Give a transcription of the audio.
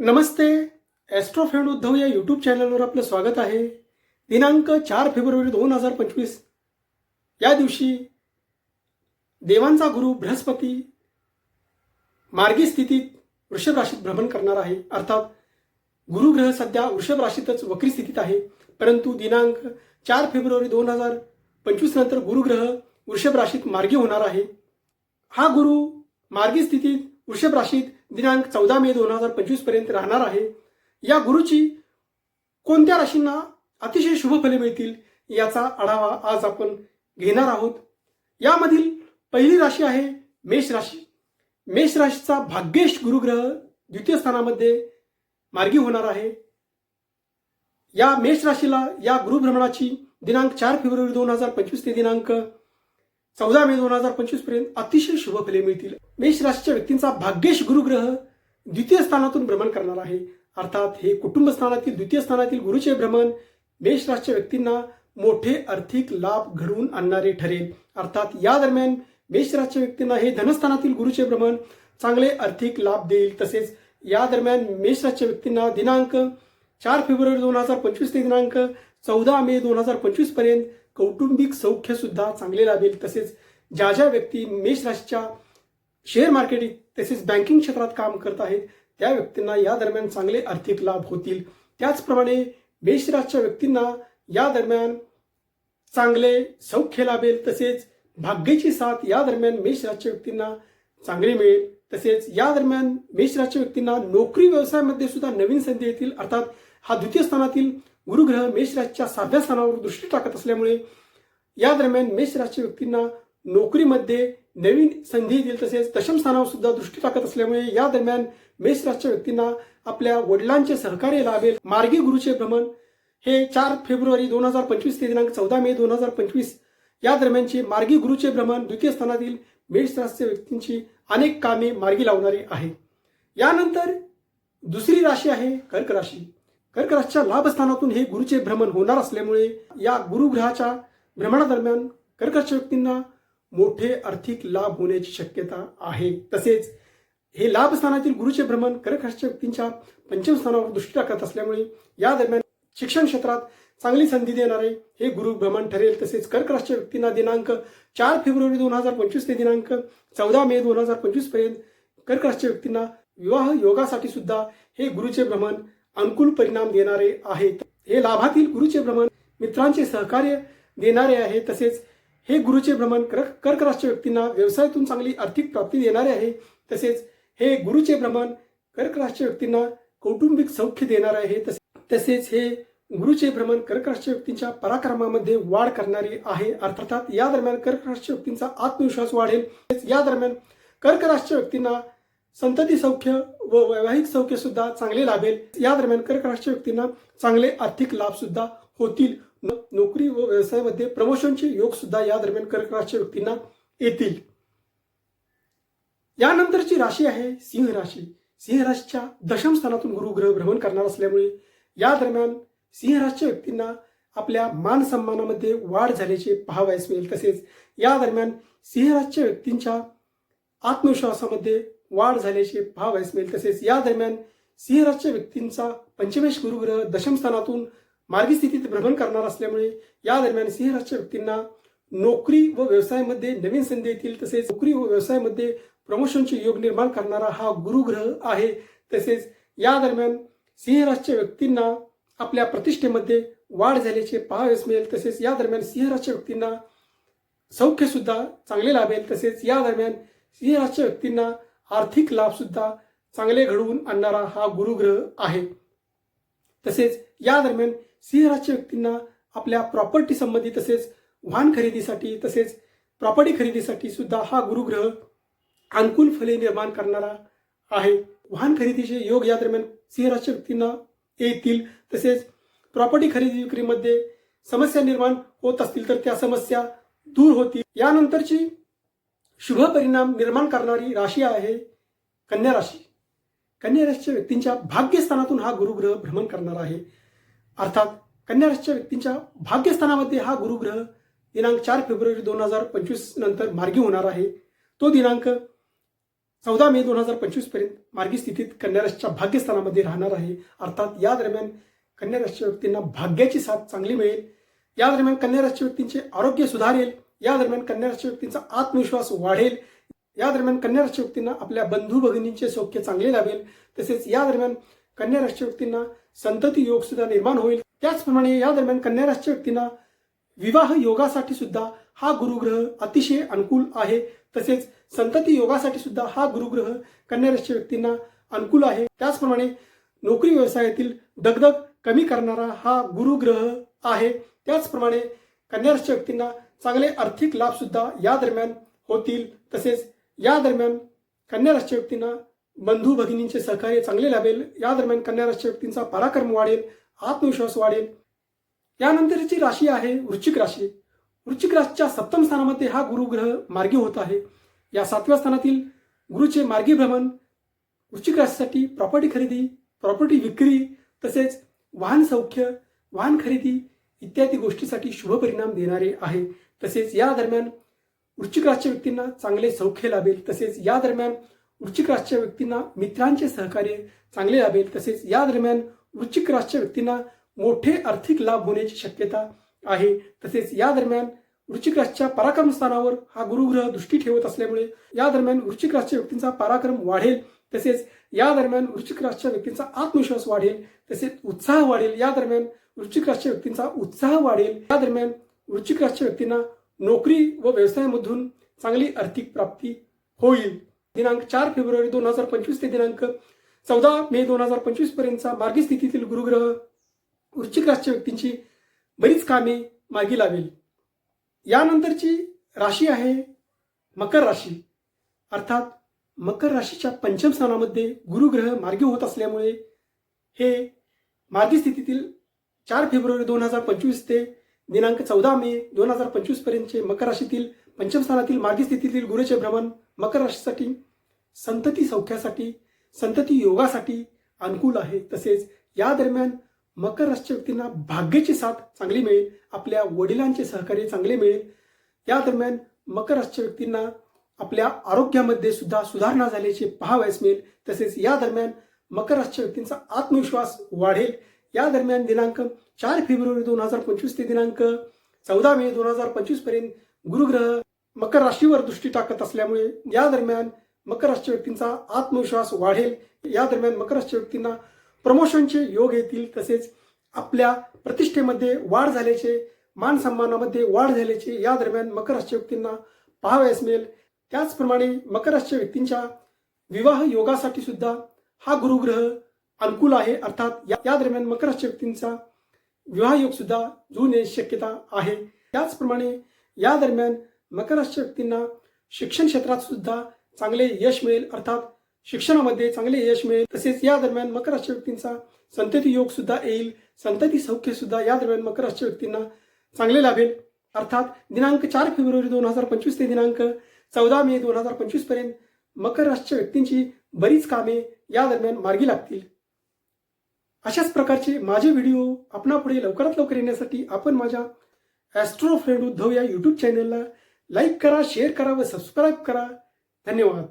नमस्ते. ॲस्ट्रोफ्रेंड उद्धव या यूट्यूब चॅनलवर आपलं स्वागत आहे. दिनांक चार फेब्रुवारी दोन हजार पंचवीस. या दिवशी देवांचा गुरु बृहस्पती मार्गी स्थितीत वृषभ राशीत भ्रमण करणार आहे. अर्थात गुरुग्रह सध्या वृषभ राशीतच वक्री स्थितीत आहे. परंतु दिनांक चार फेब्रुवारी दोन हजार पंचवीस नंतर गुरुग्रह वृषभ राशीत मार्गी होणार आहे. हा गुरु मार्गी स्थितीत वृषभ राशीत दिनांक चौदा मे दोन हजार पंचवीसपर्यंत राहणार आहे. या गुरुची कोणत्या राशींना अतिशय शुभ फले मिळतील याचा आढावा आज आपण घेणार आहोत. यामधील पहिली राशी आहे मेष राशी. मेष राशीचा भाग्येश गुरुग्रह द्वितीय स्थानामध्ये मार्गी होणार आहे. या मेष राशीला या गुरुभ्रमणाची दिनांक चार फेब्रुवारी दोन हजार पंचवीस ते दिनांक चौदा मे दोन हजार पंचवीसपर्यंत अतिशय शुभ फले मिळतील. मेष राशीच्या व्यक्तींचा भाग्येश गुरुग्रह द्वितीय स्थानातून भ्रमण करणार आहे. अर्थात हे कुटुंब स्थानातील द्वितीय स्थानातील गुरुचे भ्रमण मेष राशीच्या व्यक्तींना मोठे आर्थिक लाभ घडवून आणणारे ठरेल. अर्थात या दरम्यान मेष राशीच्या व्यक्तींना हे धनस्थानातील गुरुचे भ्रमण चांगले आर्थिक लाभ देईल. तसेच या दरम्यान मेष राशीच्या व्यक्तींना दिनांक चार फेब्रुवारी दोन हजार पंचवीस ते दिनांक चौदा मे दोन हजार पंचवीसपर्यंत कौटुंबिक सौख्य सुद्धा चांगले लाभेल. तसेच ज्या ज्या व्यक्ती मेष राशीच्या शेअर मार्केटिंग तसेच बँकिंग क्षेत्रात काम करत आहेत त्या व्यक्तींना या दरम्यान चांगले आर्थिक लाभ होतील. त्याचप्रमाणे मेषराशीच्या व्यक्तींना या दरम्यान चांगले सौख्य लाभेल. तसेच भाग्याची साथ या दरम्यान मेषराशीच्या व्यक्तींना चांगली मिळेल. तसेच या दरम्यान मेषराजच्या व्यक्तींना नोकरी व्यवसायामध्ये सुद्धा नवीन संधी येतील. अर्थात हा द्वितीय स्थानातील गुरुग्रह मेषराजच्या साध्या स्थानावर दृष्टी टाकत असल्यामुळे या दरम्यान मेषराजच्या व्यक्तींना नोकरीमध्ये नवीन संधी येतील तसेच दशम स्थानावर सुद्धा दृष्टी टाकत असल्यामुळे या दरम्यान मेषराजच्या व्यक्तींना आपल्या वडिलांचे सहकार्य लाभेल. मार्गी गुरुचे भ्रमण हे चार फेब्रुवारी दोन हजार पंचवीस ते दिनांक चौदा मे दोन हजार पंचवीस या दरम्यानचे मार्गी गुरुचे भ्रमण द्वितीय स्थानातील मेषराजच्या व्यक्तींची अनेक कामे मार्गी लावणारी आहे. यानंतर दुसरी राशी आहे कर्क राशी. कर्कराशच्या लाभस्थानातून हे गुरुचे भ्रमण होणार असल्यामुळे या गुरुग्रहाच्या भ्रमणादरम्यान कर्कराशच्या व्यक्तींना मोठे आर्थिक लाभ होण्याची शक्यता आहे. तसेच हे लाभस्थानातील गुरुचे भ्रमण कर्कराशच्या व्यक्तींच्या पंचम स्थानावर दृष्टी टाकत असल्यामुळे या दरम्यान शिक्षण क्षेत्रात चांगली संधी देणारे हे गुरु भ्रमण ठरेल. तसेच कर्क व्यक्तींना दिनांक चार फेब्रुवारी दोन हजार पंचवीस ते दिनांक चौदा मे दोन हजार पंचवीसपर्यंत कर्क व्यक्तींना विवाह योगासाठी सुद्धा हे गुरुचे भ्रमण अनुकूल परिणाम देणारे आहेत. हे लाभातील गुरुचे भ्रमण मित्रांचे सहकार्य देणारे आहे. तसेच हे गुरुचे भ्रमण कर्क कर्क व्यक्तींना व्यवसायातून चांगली आर्थिक प्राप्ती देणारे आहे. तसेच हे गुरुचे भ्रमण कर्क व्यक्तींना कौटुंबिक सौख्य देणारे आहे. तसेच हे गुरुचे भ्रमण कर्क व्यक्तींच्या पराक्रमामध्ये वाढ करणारे आहे. अर्थात या दरम्यान कर्क व्यक्तींचा आत्मविश्वास वाढेल. या दरम्यान कर्क व्यक्तींना संतती सौख्य व वैवाहिक सौख्य सुद्धा चांगले लाभेल. या दरम्यान कर्क राशीच्या व्यक्तींना चांगले आर्थिक लाभ सुद्धा होतील. नोकरी व व्यवसायामध्ये प्रमोशनचे योग सुद्धा या दरम्यान कर्क राशीच्या व्यक्तींना येतील. यानंतरची राशी आहे सिंह राशी. सिंह राशीच्या दशम स्थानातून गुरुग्रह भ्रमण करणार असल्यामुळे या दरम्यान सिंह राशीच्या व्यक्तींना आपल्या मान सन्मानामध्ये वाढ झाल्याचे पाहावयास मिळेल. तसेच या दरम्यान सिंह राशीच्या व्यक्तींच्या आत्मविश्वासामध्ये वाढ झाल्याचे पाहावयास मिळेल तसेच या दरम्यान सिंहराजच्या व्यक्तींचा पंचमेश गुरुग्रह दशमस्थानातून मार्गी स्थितीत भ्रमण करणार असल्यामुळे या दरम्यान सिंहराजच्या व्यक्तींना नोकरी व व्यवसायामध्ये नवीन संधी येतील. तसेच नोकरी व व्यवसायामध्ये प्रमोशनचे योग निर्माण करणारा हा गुरुग्रह आहे. तसेच या दरम्यान सिंहराजच्या व्यक्तींना आपल्या प्रतिष्ठेमध्ये वाढ झाल्याचे पाहावयास मिळेल. तसेच या दरम्यान सिंहराजच्या व्यक्तींना सौख्य सुद्धा चांगले लाभेल. तसेच या दरम्यान सिंहराजच्या व्यक्तींना आर्थिक लाभ सुद्धा चांगले घडवून आणणारा हा गुरुग्रह आहे. तसेच या दरम्यान सिंहराजच्या व्यक्तींना आपल्या प्रॉपर्टी संबंधी तसेच वाहन खरेदीसाठी तसेच प्रॉपर्टी खरेदीसाठी सुद्धा हा गुरुग्रह अनुकूल फले निर्माण करणारा आहे. वाहन खरेदीचे योग या दरम्यान सिंहराजच्या व्यक्तींना येतील. तसेच प्रॉपर्टी खरेदी विक्रीमध्ये समस्या निर्माण होत असतील तर त्या समस्या दूर होतील. यानंतरची शुभ परिणाम निर्माण करणारी राशी आहे कन्या राशी. कन्या राशीच्या व्यक्तींच्या भाग्यस्थानातून हा गुरुग्रह भ्रमण करणार आहे. अर्थात कन्या राशीच्या व्यक्तींच्या भाग्यस्थानामध्ये हा गुरुग्रह दिनांक चार फेब्रुवारी दोन हजार पंचवीस नंतर मार्गी होणार आहे. तो दिनांक चौदा मे दोन हजार पंचवीसपर्यंत मार्गी स्थितीत कन्या राशीच्या भाग्यस्थानामध्ये राहणार आहे. अर्थात या दरम्यान कन्या राशीच्या व्यक्तींना भाग्याची साथ चांगली मिळेल. या दरम्यान कन्या राशीच्या व्यक्तींचे आरोग्य सुधारेल. या दरम्यान कन्या व्यक्तींचा आत्मविश्वास वाढेल. या दरम्यान कन्या राशी व्यक्तींना आपल्या बंधू भगिनींचे सौख्य चांगले लाभेल. तसेच या दरम्यान कन्या राशी व्यक्तींना संतती योग सुद्धा निर्माण होईल. त्याचप्रमाणे या दरम्यान कन्या राशी व्यक्तींना विवाह योगासाठी सुद्धा हा गुरुग्रह अतिशय अनुकूल आहे. तसेच संतती योगासाठी सुद्धा हा गुरुग्रह कन्या राशी व्यक्तींना अनुकूल आहे. त्याचप्रमाणे नोकरी व्यवसायातील दगदग कमी करणारा हा गुरुग्रह आहे. त्याचप्रमाणे कन्या राशी व्यक्तींना चांगले आर्थिक लाभ सुद्धा या दरम्यान होतील. तसेच या दरम्यान कन्या राशीच्या व्यक्तींना बंधू भगिनींचे सहकार्य चांगले लाभेल. या दरम्यान कन्या राशीच्या व्यक्तींचा पराक्रम वाढेल आत्मविश्वास वाढेल. यानंतरची राशी आहे वृश्चिक राशी. वृश्चिक राशीच्या सप्तम स्थानामध्ये हा गुरुग्रह मार्गी होत आहे. या सातव्या स्थानातील गुरुचे मार्गी भ्रमण वृश्चिक राशीसाठी प्रॉपर्टी खरेदी प्रॉपर्टी विक्री तसेच वाहन सौख्य वाहन खरेदी इत्यादी गोष्टीसाठी शुभ परिणाम देणारे आहे. तसेच या दरम्यान वृश्चिक राशीच्या व्यक्तींना चांगले सौख्य लाभेल. तसेच या दरम्यान वृश्चिक राशीच्या व्यक्तींना मित्रांचे सहकार्य चांगले लाभेल. तसेच या दरम्यान वृश्चिक राशीच्या व्यक्तींना मोठे आर्थिक लाभ होण्याची शक्यता आहे. तसेच या दरम्यान वृश्चिक राशीच्या पराक्रम स्थानावर हा गुरुग्रह दृष्टी ठेवत असल्यामुळे या दरम्यान वृश्चिक राशीच्या व्यक्तींचा पराक्रम वाढेल. तसेच या दरम्यान वृश्चिक राशीच्या व्यक्तींचा आत्मविश्वास वाढेल. तसेच उत्साह वाढेल. या दरम्यान वृश्चिक राशीच्या व्यक्तींचा उत्साह वाढेल. या दरम्यान वृश्चिक राशीच्या व्यक्तींना नोकरी व व्यवसायामधून चांगली आर्थिक प्राप्ती होईल. दिनांक चार फेब्रुवारी दोन हजार पंचवीस ते दिनांक चौदा मे दोन हजार पंचवीस पर्यंतचा मार्गी स्थितीतील गुरुग्रह वृश्चिक राशीच्या व्यक्तींची बरीच कामे मागी लावेल. यानंतरची राशी आहे मकर राशी. अर्थात मकर राशीच्या पंचम स्थानामध्ये गुरुग्रह मार्गी होत असल्यामुळे हे मार्गी स्थितीतील चार फेब्रुवारी दोन हजार पंचवीस ते दिनांक चौदा मे दोन हजार पंचवीस पर्यंतचे मकर राशीतील पंचम स्थानातील मार्गी स्थितीतील गुरुचे भ्रमण मकर राशीसाठी संतती सौख्यासाठी संतती योगासाठी अनुकूल आहे. तसेच या दरम्यान मकर राशीच्या व्यक्तींना भाग्याची साथ चांगली मिळेल आपल्या वडिलांचे सहकार्य चांगले मिळेल. या दरम्यान मकर राशीच्या व्यक्तींना आपल्या आरोग्यामध्ये सुद्धा सुधारणा झाल्याचे पाहावयास मिळेल. तसेच या दरम्यान मकर राशीच्या व्यक्तींचा आत्मविश्वास वाढेल. या दरम्यान दिनांक चार फेब्रुवारी दोन हजार पंचवीस ते दिनांक चौदा मे दोन हजार पंचवीसपर्यंत गुरुग्रह मकर राशीवर दृष्टी टाकत असल्यामुळे या दरम्यान मकर राशीच्या व्यक्तींचा आत्मविश्वास वाढेल. या दरम्यान मकर राशीच्या व्यक्तींना प्रमोशनचे योग येतील. तसेच आपल्या प्रतिष्ठेमध्ये वाढ झाल्याचे मान सन्मानामध्ये वाढ झाल्याचे या दरम्यान मकर राशीच्या व्यक्तींना पाहावयास मिळेल. त्याचप्रमाणे मकर राशीच्या व्यक्तींच्या विवाह योगासाठी सुद्धा हा गुरुग्रह अनुकूल आहे. अर्थात या दरम्यान मकर राशीच्या व्यक्तींचा विवाह योग सुद्धा जुळण्याची शक्यता आहे. त्याचप्रमाणे या दरम्यान मकर राशीच्या व्यक्तींना शिक्षण क्षेत्रात सुद्धा चांगले यश मिळेल. अर्थात शिक्षणामध्ये चांगले यश मिळेल. तसेच या दरम्यान मकर राशी व्यक्तींचा संतती योग सुद्धा येईल. संतती सौख्य सुद्धा या दरम्यान मकर राशी व्यक्तींना चांगले लाभेल. अर्थात दिनांक चार फेब्रुवारी दोन हजार पंचवीस ते दिनांक चौदा मे दोन हजार पंचवीसपर्यंत मकर राशीच्या व्यक्तींची बरीच कामे या दरम्यान मार्गी लागतील. अशाच प्रकारचे माझे व्हिडिओ आपणापुढे लवकरात लवकर येण्यासाठी आपण माझ्या ॲस्ट्रो फ्रेंड उद्धव या यूट्यूब चॅनलला लाईक करा शेअर करा व सबस्क्राईब करा. धन्यवाद.